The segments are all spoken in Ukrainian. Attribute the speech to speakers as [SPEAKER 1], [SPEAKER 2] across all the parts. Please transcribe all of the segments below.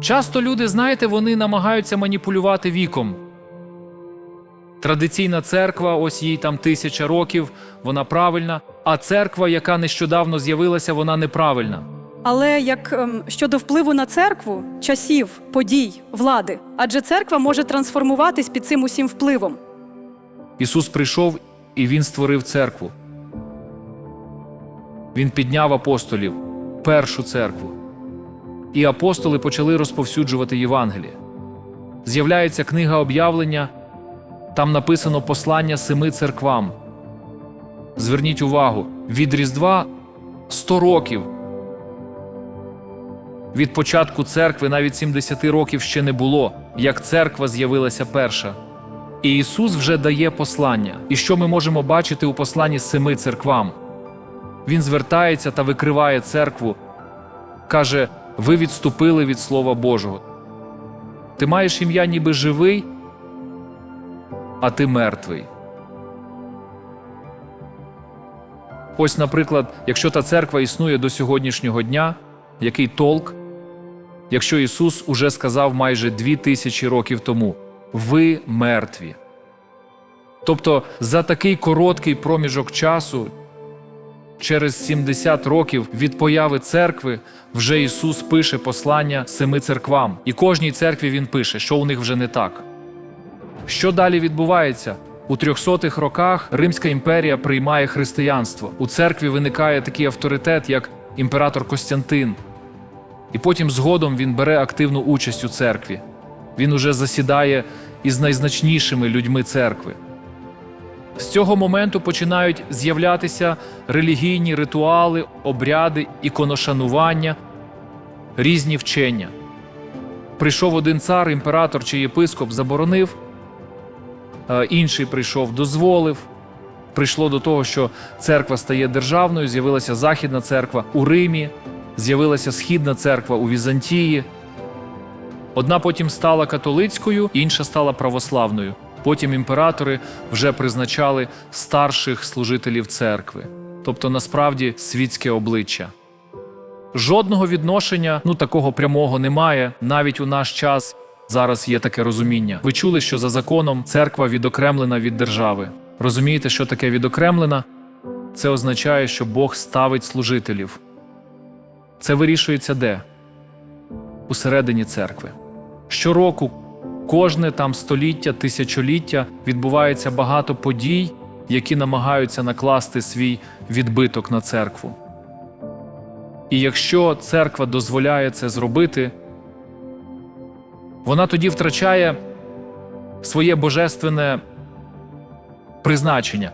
[SPEAKER 1] Часто люди, знаєте, вони намагаються маніпулювати віком. Традиційна церква, ось їй там тисяча років, вона правильна, а церква, яка нещодавно з'явилася, вона неправильна.
[SPEAKER 2] Але як ем, щодо впливу на церкву, часів, подій, влади, адже церква може трансформуватись під цим усім впливом.
[SPEAKER 1] Ісус прийшов і Він створив церкву. Він підняв апостолів, першу церкву. І апостоли почали розповсюджувати Євангеліє. З'являється книга об'явлення, там написано послання семи церквам. Зверніть увагу, від Різдва 100 років. Від початку церкви навіть 70 років ще не було, як церква з'явилася перша. І Ісус вже дає послання. І що ми можемо бачити у посланні семи церквам? Він звертається та викриває церкву, каже: Ви відступили від Слова Божого. Ти маєш ім'я ніби живий, а ти мертвий. Ось, наприклад, якщо та церква існує до сьогоднішнього дня, який толк, якщо Ісус уже сказав майже дві тисячі років тому ви мертві. Тобто за такий короткий проміжок часу, через 70 років від появи церкви, вже Ісус пише послання семи церквам. І кожній церкві Він пише, що у них вже не так. Що далі відбувається? У 300-х роках Римська імперія приймає християнство. У церкві виникає такий авторитет, як імператор Костянтин. І потім згодом він бере активну участь у церкві. Він уже засідає із найзначнішими людьми церкви. З цього моменту починають з'являтися релігійні ритуали, обряди, іконошанування, різні вчення. Прийшов один цар, імператор чи єпископ заборонив, е, інший прийшов, дозволив. Прийшло до того, що церква стає державною, з'явилася Західна церква у Римі, з'явилася Східна церква у Візантії. Одна потім стала католицькою, інша стала православною. Потім імператори вже призначали старших служителів церкви, тобто насправді світське обличчя. Жодного відношення, ну такого прямого немає. Навіть у наш час зараз є таке розуміння. Ви чули, що за законом церква відокремлена від держави. Розумієте, що таке відокремлена? Це означає, що Бог ставить служителів. Це вирішується де? Усередині церкви. Щороку, кожне там століття, тисячоліття відбувається багато подій, які намагаються накласти свій відбиток на церкву. І якщо церква дозволяє це зробити, вона тоді втрачає своє божественне призначення.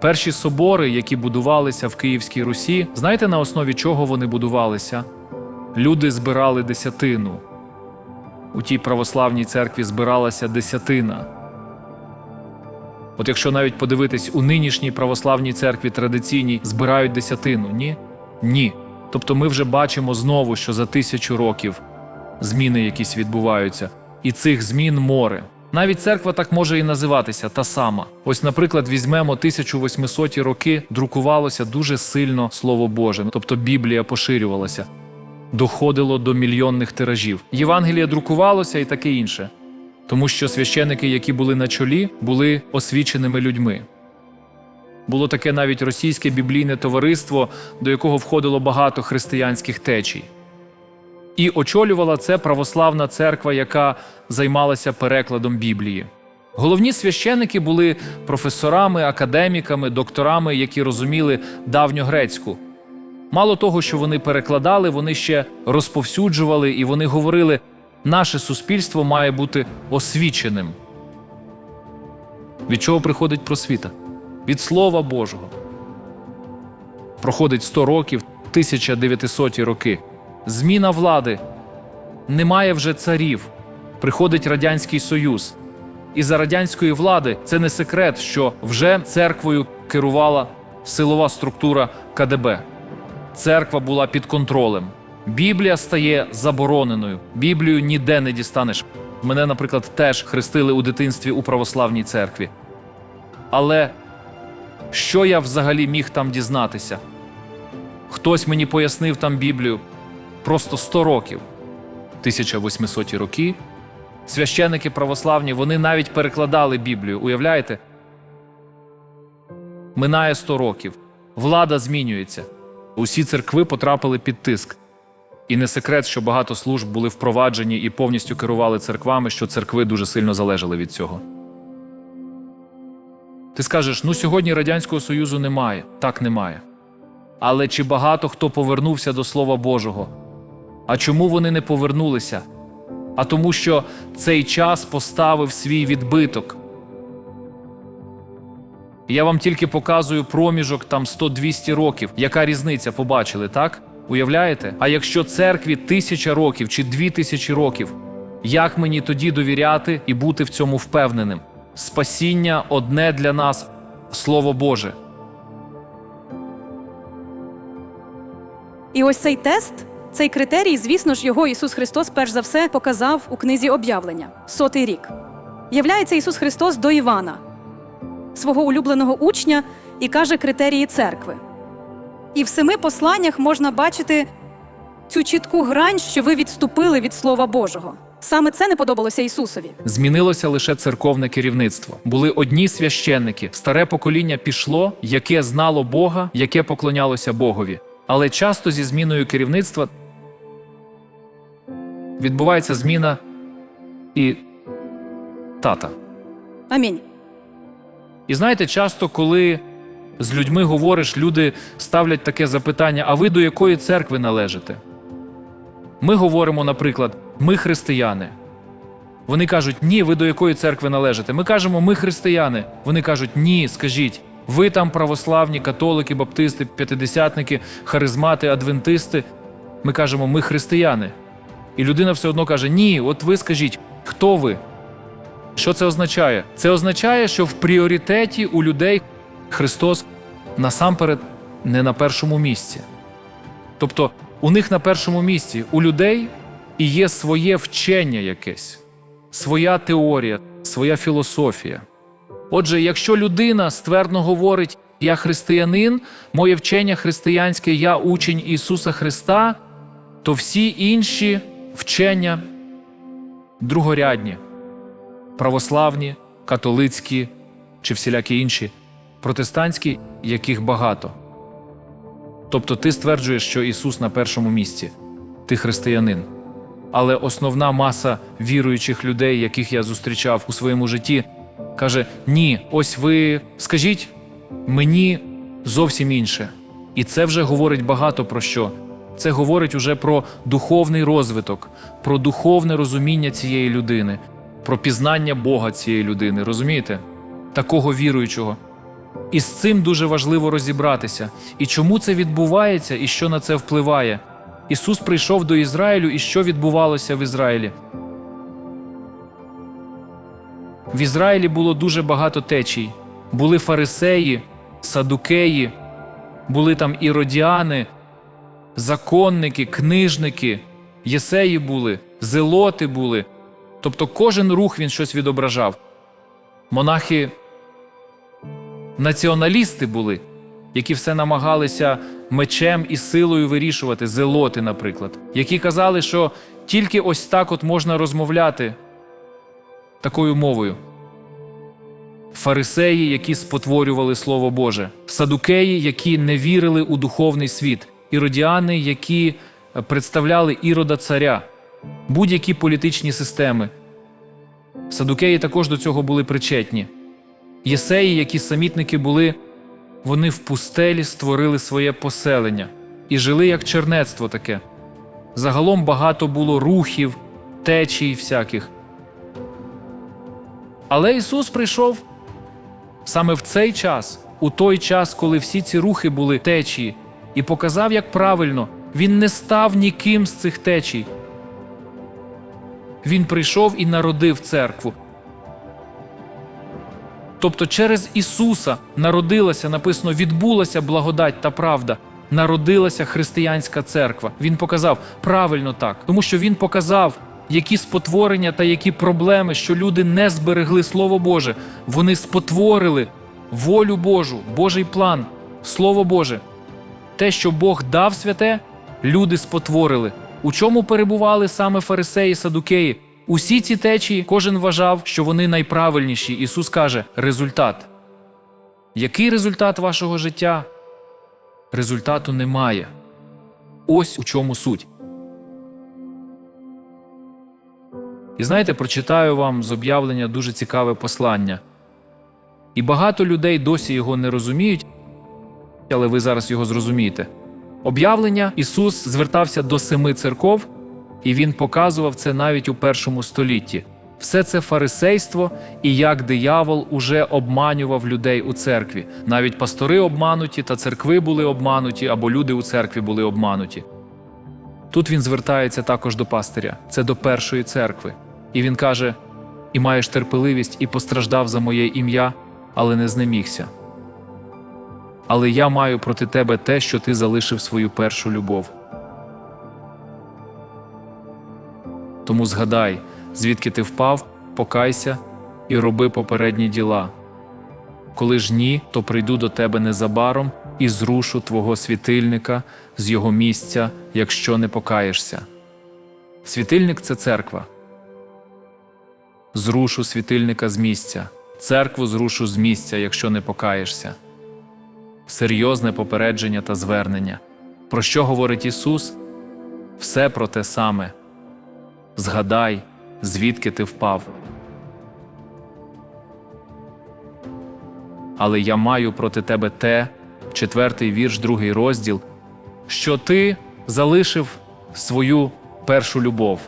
[SPEAKER 1] Перші собори, які будувалися в Київській Русі, знаєте на основі чого вони будувалися? Люди збирали десятину. У тій православній церкві збиралася десятина. От якщо навіть подивитись у нинішній православній церкві традиційній збирають десятину, ні? Ні. Тобто ми вже бачимо знову, що за тисячу років зміни якісь відбуваються, і цих змін море. Навіть церква так може і називатися та сама. Ось, наприклад, візьмемо 1800 роки, друкувалося дуже сильно Слово Боже, тобто Біблія поширювалася, доходило до мільйонних тиражів. Євангеліє друкувалося і таке інше, тому що священики, які були на чолі, були освіченими людьми. Було таке навіть російське біблійне товариство, до якого входило багато християнських течій. І очолювала це православна церква, яка займалася перекладом Біблії. Головні священики були професорами, академіками, докторами, які розуміли давньогрецьку. Мало того, що вони перекладали, вони ще розповсюджували і вони говорили: наше суспільство має бути освіченим. Від чого приходить просвіта? Від Слова Божого. Проходить 100 років, 1900 роки. Зміна влади. Немає вже царів. Приходить Радянський Союз. І за радянської влади це не секрет, що вже церквою керувала силова структура КДБ. Церква була під контролем. Біблія стає забороненою. Біблію ніде не дістанеш. Мене, наприклад, теж хрестили у дитинстві у православній церкві. Але що я взагалі міг там дізнатися? Хтось мені пояснив там Біблію просто 100 років. 1800 роки. Священники православні вони навіть перекладали Біблію. Уявляєте? Минає 100 років. Влада змінюється. Усі церкви потрапили під тиск. І не секрет, що багато служб були впроваджені і повністю керували церквами, що церкви дуже сильно залежали від цього. Ти скажеш: ну сьогодні Радянського Союзу немає. Так немає. Але чи багато хто повернувся до Слова Божого? А чому вони не повернулися? А тому, що цей час поставив свій відбиток. Я вам тільки показую проміжок там 100-200 років. Яка різниця? Побачили, так? Уявляєте? А якщо церкві тисяча років чи дві тисячі років, як мені тоді довіряти і бути в цьому впевненим? Спасіння одне для нас Слово Боже.
[SPEAKER 2] І ось цей тест, цей критерій, звісно ж, його Ісус Христос перш за все показав у книзі об'явлення сотий рік. Являється Ісус Христос до Івана, свого улюбленого учня, і каже критерії церкви. І в семи посланнях можна бачити цю чітку грань, що ви відступили від Слова Божого. Саме це не подобалося Ісусові.
[SPEAKER 1] Змінилося лише церковне керівництво. Були одні священники. Старе покоління пішло, яке знало Бога, яке поклонялося Богові. Але часто зі зміною керівництва відбувається зміна і тата.
[SPEAKER 2] Амінь.
[SPEAKER 1] І знаєте, часто, коли з людьми говориш, люди ставлять таке запитання: а ви до якої церкви належите? Ми говоримо, наприклад, ми християни. Вони кажуть, ні, ви до якої церкви належите? Ми кажемо, ми християни. Вони кажуть, ні, скажіть, ви там православні, католики, баптисти, п'ятидесятники, харизмати, адвентисти. Ми кажемо, ми християни. І людина все одно каже: Ні, от ви скажіть, хто ви? Що це означає? Це означає, що в пріоритеті у людей Христос насамперед не на першому місці. Тобто у них на першому місці у людей і є своє вчення якесь, своя теорія, своя філософія. Отже, якщо людина ствердно говорить, я християнин, моє вчення християнське, я учень Ісуса Христа, то всі інші вчення другорядні православні, католицькі чи всілякі інші, протестантські, яких багато. Тобто ти стверджуєш, що Ісус на першому місці, ти християнин. Але основна маса віруючих людей, яких я зустрічав у своєму житті, каже: Ні, ось ви скажіть мені зовсім інше. І це вже говорить багато про що. Це говорить уже про духовний розвиток, про духовне розуміння цієї людини, про пізнання Бога цієї людини, розумієте? Такого віруючого. І з цим дуже важливо розібратися. І чому це відбувається, і що на це впливає. Ісус прийшов до Ізраїлю, і що відбувалося в Ізраїлі? В Ізраїлі було дуже багато течій. Були фарисеї, садукеї, були там іродіани, законники, книжники, єсеї були, зелоти були. Тобто кожен рух він щось відображав. Монахи націоналісти були, які все намагалися мечем і силою вирішувати, зелоти, наприклад, які казали, що тільки ось так от можна розмовляти такою мовою. Фарисеї, які спотворювали Слово Боже, садукеї, які не вірили у духовний світ, іродіани, які представляли ірода царя, будь-які політичні системи. Садукеї також до цього були причетні. Єсеї, які самітники були, вони в пустелі створили своє поселення і жили як чернецтво таке. Загалом багато було рухів, течій всяких. Але Ісус прийшов саме в цей час, у той час, коли всі ці рухи були течії, і показав, як правильно, Він не став ніким з цих течій. Він прийшов і народив церкву. Тобто через Ісуса народилася, написано, відбулася благодать та правда, народилася християнська церква. Він показав правильно так, тому що Він показав, які спотворення та які проблеми, що люди не зберегли Слово Боже. Вони спотворили волю Божу, Божий план, Слово Боже. Те, що Бог дав святе, люди спотворили. У чому перебували саме фарисеї садукеї? Усі ці течії кожен вважав, що вони найправильніші. Ісус каже: результат. Який результат вашого життя? Результату немає. Ось у чому суть. І знаєте, прочитаю вам з об'явлення дуже цікаве послання. І багато людей досі його не розуміють, але ви зараз його зрозумієте. Об'явлення Ісус звертався до семи церков, і Він показував це навіть у першому столітті. Все це фарисейство і як диявол уже обманював людей у церкві. Навіть пастори обмануті, та церкви були обмануті, або люди у церкві були обмануті. Тут він звертається також до пастиря, це до першої церкви. І він каже: І маєш терпеливість, і постраждав за моє ім'я, але не знемігся. Але я маю проти тебе те, що ти залишив свою першу любов. Тому згадай, звідки ти впав, покайся і роби попередні діла. Коли ж ні, то прийду до тебе незабаром і зрушу твого світильника з його місця, якщо не покаєшся. Світильник це церква. Зрушу світильника з місця. Церкву зрушу з місця, якщо не покаєшся. Серйозне попередження та звернення. Про що говорить Ісус? Все про те саме. Згадай, звідки ти впав. Але я маю проти тебе те, четвертий вірш, другий розділ, що ти залишив свою першу любов.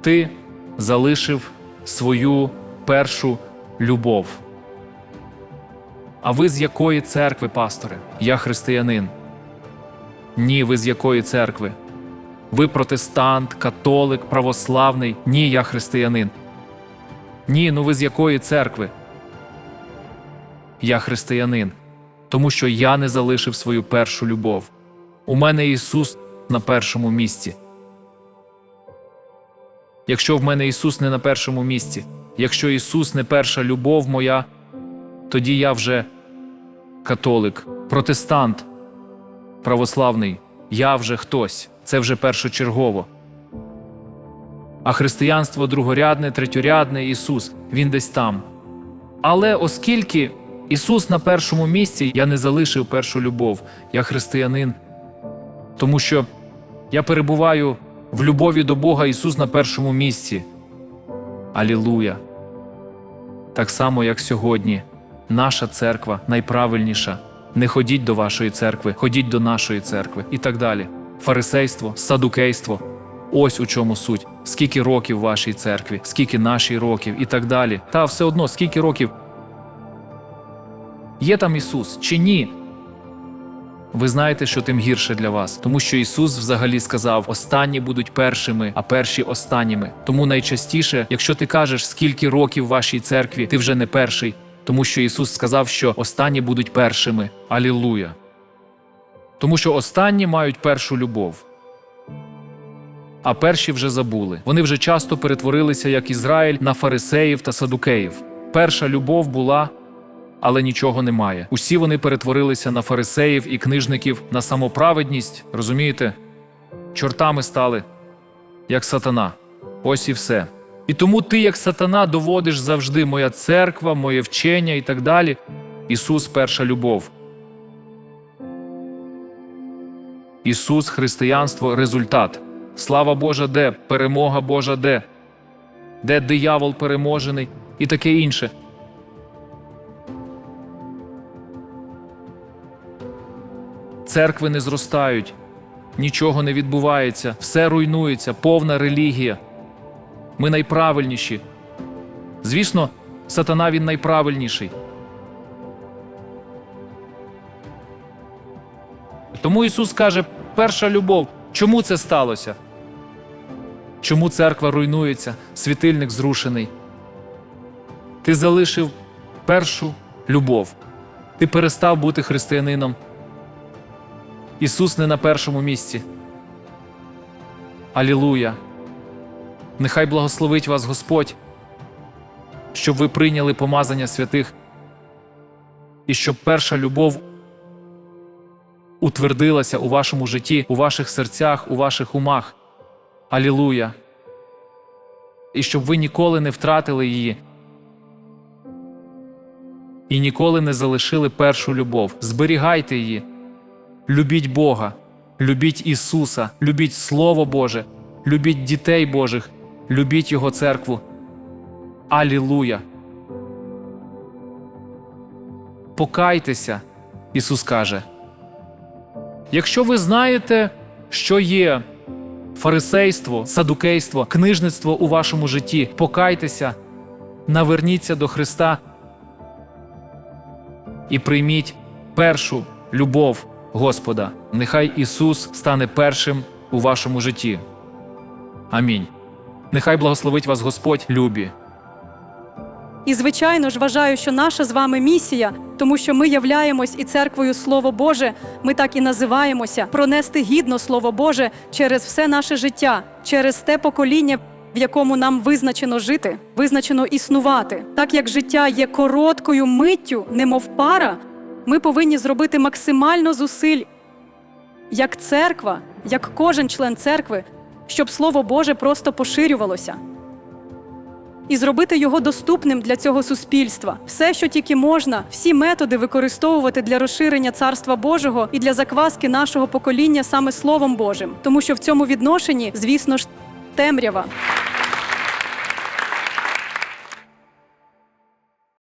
[SPEAKER 1] Ти залишив свою першу любов. А ви з якої церкви, пасторе? Я християнин. Ні, ви з якої церкви? Ви протестант, католик, православний. Ні, я християнин. Ні, ну ви з якої церкви? Я християнин, тому що я не залишив свою першу любов. У мене Ісус на першому місці. Якщо в мене Ісус не на першому місці, якщо Ісус не перша любов моя, тоді я вже католик, протестант, православний, я вже хтось, це вже першочергово. А християнство другорядне, третьорядне Ісус, Він десь там. Але оскільки Ісус на першому місці, я не залишив першу любов, я християнин, тому що я перебуваю в любові до Бога Ісус на першому місці. Алілуя! Так само, як сьогодні, наша церква найправильніша. Не ходіть до вашої церкви, ходіть до нашої церкви і так далі. Фарисейство, садукейство. Ось у чому суть. Скільки років вашій церкві, скільки нашій років і так далі. Та все одно, скільки років є там Ісус чи ні? Ви знаєте, що тим гірше для вас, тому що Ісус взагалі сказав: останні будуть першими, а перші останніми. Тому найчастіше, якщо ти кажеш, скільки років вашій церкві, ти вже не перший, тому що Ісус сказав, що останні будуть першими. Алілуя! Тому що останні мають першу любов. А перші вже забули. Вони вже часто перетворилися, як Ізраїль, на фарисеїв та садукеїв. Перша любов була, але нічого немає. Усі вони перетворилися на фарисеїв і книжників, на самоправедність, розумієте? Чортами стали, як сатана. Ось і все. І тому ти, як сатана, доводиш завжди моя церква, моє вчення і так далі. Ісус перша любов. Ісус, християнство, результат. Слава Божа, де? Перемога Божа де? Де диявол переможений і таке інше. Церкви не зростають, нічого не відбувається, все руйнується, повна релігія. Ми найправильніші. Звісно, сатана він найправильніший. Тому Ісус каже: перша любов. Чому це сталося? Чому церква руйнується, світильник зрушений? Ти залишив першу любов. Ти перестав бути християнином. Ісус не на першому місці. Алілуя! Нехай благословить вас Господь, щоб ви прийняли помазання святих, і щоб перша любов утвердилася у вашому житті, у ваших серцях, у ваших умах. Алілуя! І щоб ви ніколи не втратили її і ніколи не залишили першу любов. Зберігайте її. Любіть Бога, любіть Ісуса, любіть Слово Боже, любіть дітей Божих, любіть Його церкву. Алілуя! Покайтеся, Ісус каже. Якщо ви знаєте, що є фарисейство, садукейство, книжництво у вашому житті, покайтеся, наверніться до Христа і прийміть першу любов Господа. Нехай Ісус стане першим у вашому житті. Амінь. Нехай благословить вас Господь любі.
[SPEAKER 2] І, звичайно ж, вважаю, що наша з вами місія, тому що ми являємось і церквою Слово Боже, ми так і називаємося, пронести гідно Слово Боже через все наше життя, через те покоління, в якому нам визначено жити, визначено існувати. Так як життя є короткою миттю, немов пара, ми повинні зробити максимально зусиль, як церква, як кожен член церкви, щоб Слово Боже просто поширювалося і зробити його доступним для цього суспільства. Все, що тільки можна, всі методи використовувати для розширення царства Божого і для закваски нашого покоління саме Словом Божим, тому що в цьому відношенні, звісно ж, темрява.